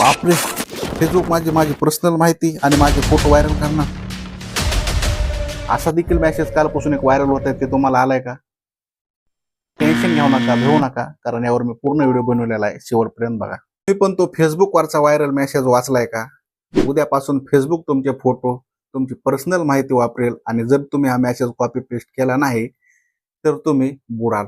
बापरे. फेसबुक माझी माझी पर्सनल माहिती आणि माझे फोटो व्हायरल करणार. असा देखील मेसेज कालपासून एक व्हायरल होत आहे ते तुम्हाला आलाय का? टेन्शन घेऊ नका भेऊ नका कारण यावर मी पूर्ण व्हिडिओ बनवलेला आहे शेवटपर्यंत बघा. तुम्ही पण तो फेसबुकवरचा व्हायरल मेसेज वाचलाय का? उद्यापासून फेसबुक तुमचे फोटो तुमची पर्सनल माहिती वापरेल आणि जर तुम्ही हा मेसेज कॉपी पेस्ट केला नाही तर तुम्ही बुडाल.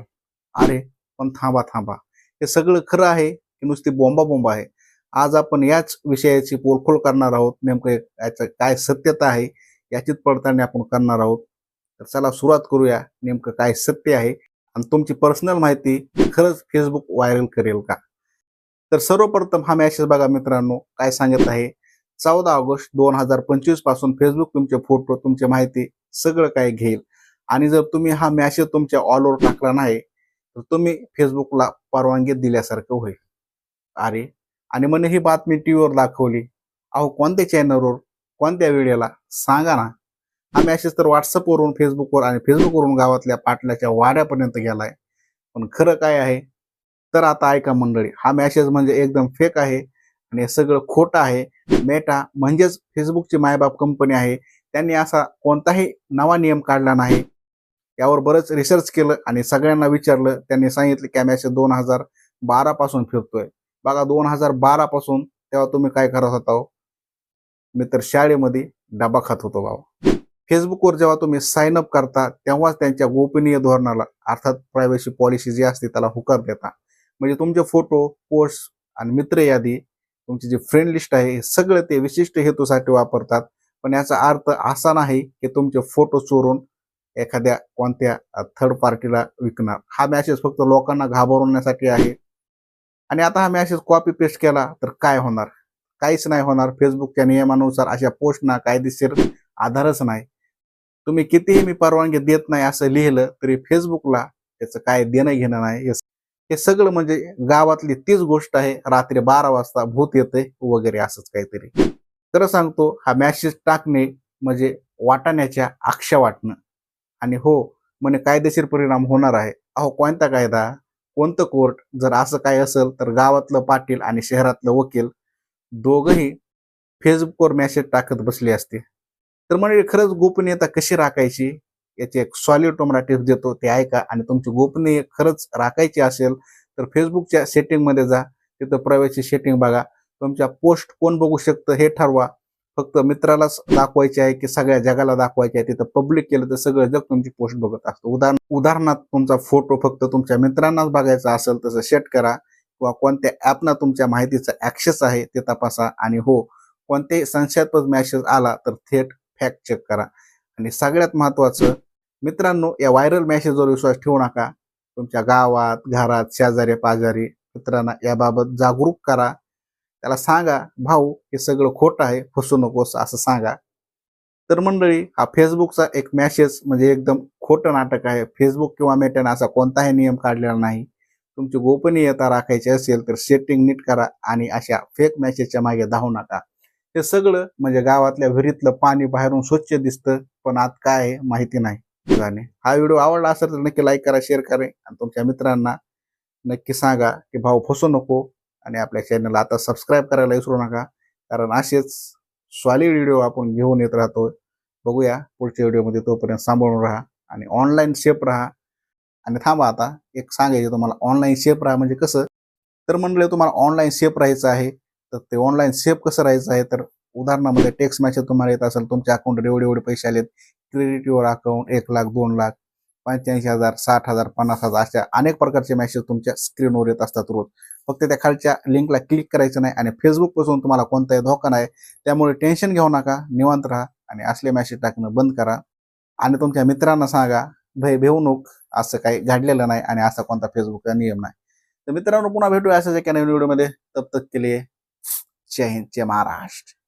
अरे पण थांबा थांबा. हे सगळं खरं आहे की नुसती बोंबा बोंबा आहे? आज आपण याच विषयाची पोलखोल करणार आहोत. नेमकं याचं काय सत्यता आहे याचीच पडताळणी आपण करणार आहोत. तर चला सुरुवात करूया. नेमकं काय सत्य आहे आणि तुमची पर्सनल माहिती खरंच फेसबुक व्हायरल करेल का? तर सर्वप्रथम हा मॅसेज बघा मित्रांनो काय सांगत आहे? चौदा ऑगस्ट दोन हजार पंचवीसपासून फेसबुक तुमचे फोटो तुमची माहिती सगळं काय घेईल. आणि जर तुम्ही हा मॅसेज तुमच्या ऑलवर टाकला नाही तर तुम्ही फेसबुकला परवानगी दिल्यासारखं होईल. अरे आणि म्हणे ही बातमी टीव्हीवर दाखवली. अहो कोणत्या चॅनलवर कोणत्या व्हिडिओला सांगा ना. हा असेच तर व्हॉट्सअपवरून फेसबुकवर आणि फेसबुकवरून गावातल्या पाटल्याच्या वाड्यापर्यंत गेलाय. पण खरं काय आहे? तर आता ऐका मंडळी हा मॅसेज म्हणजे एकदम फेक आहे आणि हे सगळं खोटं आहे. मेटा म्हणजेच फेसबुकची मायबाप कंपनी आहे. त्यांनी असा कोणताही नवा नियम काढला नाही. यावर बरंच रिसर्च केलं आणि सगळ्यांना विचारलं. त्यांनी सांगितलं की हा मेसेज दोन हजार बारापासून फिरतोय. बघा दोन हजार बारा पासून तेव्हा तुम्ही काय करत होता हो? मी तर शाळेमध्ये डबा खात होतो बाबा फेसबुकवर जेव्हा तुम्ही साइन अप करता तेव्हाच त्यांच्या गोपनीय धोरणाला अर्थात प्रायव्हसी पॉलिसी जी असते त्याला हुकार देता. म्हणजे तुमचे फोटो पोस्ट आणि मित्र यादी तुमची जी फ्रेंड लिस्ट आहे हे सगळं ते विशिष्ट हेतूसाठी वापरतात. पण याचा अर्थ असा नाही की तुमचे फोटो चोरून एखाद्या कोणत्या थर्ड पार्टीला विकणार. हा मॅसेज फक्त लोकांना घाबरवण्यासाठी आहे. आणि आता हा मॅसेज कॉपी पेस्ट केला तर काय होणार? काहीच नाही होणार. फेसबुकच्या नियमानुसार अशा पोस्टना कायदेशीर आधारच नाही. तुम्ही कितीही मी परवानगी देत नाही असं लिहिलं तरी फेसबुकला त्याचं काय देणं घेणं नाही. हे- हे सगळं म्हणजे गावातली तीच गोष्ट आहे. रात्री बारा वाजता भूत येते वगैरे असंच काहीतरी. खरं सांगतो हा मॅसेज टाकणे म्हणजे वाटाण्याच्या आक्षा वाटणं. आणि हो म्हणे कायदेशीर परिणाम होणार आहे. अहो कोणता कायदा? कोणतं कोर्ट जर असं काय असेल तर गावातलं पाटील आणि शहरातलं वकील दोघंही फेसबुकवर मेसेज टाकत बसले असते. तर म्हणजे खरंच गोपनीयता कशी राखायची? याची एक सॉलिड तुम्हाला टिप्स देतो ते ऐका आणि तुमची गोपनीय खरंच राखायची असेल तर फेसबुकच्या सेटिंगमध्ये जा. तिथं प्रायव्हसी सेटिंग बघा. तुमच्या पोस्ट कोण बघू शकतं हे ठरवा. फक्त मित्रालाच दाखवायचे आहे की सगळ्या जगाला दाखवायचे आहे. तिथं पब्लिक केलं तर सगळं जग तुमची पोस्ट बघत असतं. उदाहरण उदाहरणार्थ तुमचा फोटो फक्त तुमच्या मित्रांनाच बघायचा असेल तसं सेट करा. किंवा कोणत्या ॲपना तुमच्या माहितीचा ऍक्सेस आहे ते तपासा. आणि हो कोणतेही संशयास्पद मॅसेज आला तर थेट फॅक्ट चेक करा. आणि सगळ्यात महत्वाचं मित्रांनो या व्हायरल मॅसेजवर विश्वास ठेवू नका. तुमच्या गावात घरात शेजारी पाजारी मित्रांना याबाबत जागरूक करा. त्याला सांगा भाऊ हे सगळं खोटं आहे फसू नकोस असं सांगा. तर मंडळी हा फेसबुकचा एक मॅसेज म्हणजे एकदम खोटं नाटक आहे. फेसबुक किंवा मेट्याने असा कोणताही नियम काढलेला नाही. तुमची गोपनीयता राखायची असेल तर सेटिंग नीट करा आणि अशा फेक मॅसेजच्या मागे धावू नका. हे सगळं म्हणजे गावातल्या विहिरीतलं पाणी बाहेरून स्वच्छ दिसतं पण आत काय आहे माहिती नाही. हा व्हिडिओ आवडला असेल तर नक्की लाईक करा शेअर करा आणि तुमच्या मित्रांना नक्की सांगा की भाऊ फसू नको आणि आपल्या चॅनलला आता सबस्क्राईब करायला विसरू नका. कारण असेच सॉलिड व्हिडिओ आपण घेऊन येत राहतो बघूया पुढच्या व्हिडिओमध्ये तोपर्यंत सांभाळून राहा आणि ऑनलाईन सेफ राहा. आणि थांबा आता एक सांगायचं तुम्हाला ऑनलाईन सेफ राहा म्हणजे कसं? तर म्हणलं तुम्हाला ऑनलाईन सेफ राहायचं आहे. तर ते ऑनलाईन सेफ कसं राहायचं आहे? तर उदाहरणामध्ये टेक्स्ट मॅसेज तुम्हाला येत असेल तुमच्या अकाउंटवर एवढे एवढे पैसे आलेत. क्रेडिटवर अकाउंट एक लाख दोन लाख. पंच्याऐंशी हजार साठ हजार पन्नास हजार अशा अनेक प्रकारचे मॅसेज तुमच्या स्क्रीनवर येत असतात रोज. फक्त त्या खालच्या लिंकला क्लिक करायचं नाही आणि फेसबुकपासून तुम्हाला कोणताही धोका नाही. त्यामुळे टेन्शन घेऊ नका निवांत राहा आणि असले मॅसेज टाकणं बंद करा. आणि तुमच्या मित्रांना सांगा भय भेऊ असं काही घडलेलं नाही आणि असा कोणता फेसबुकचा नियम नाही. तर मित्रांनो पुन्हा भेटूया असं एका नवीन व्हिडिओमध्ये तब तक के जय हिंद जय महाराष्ट्र.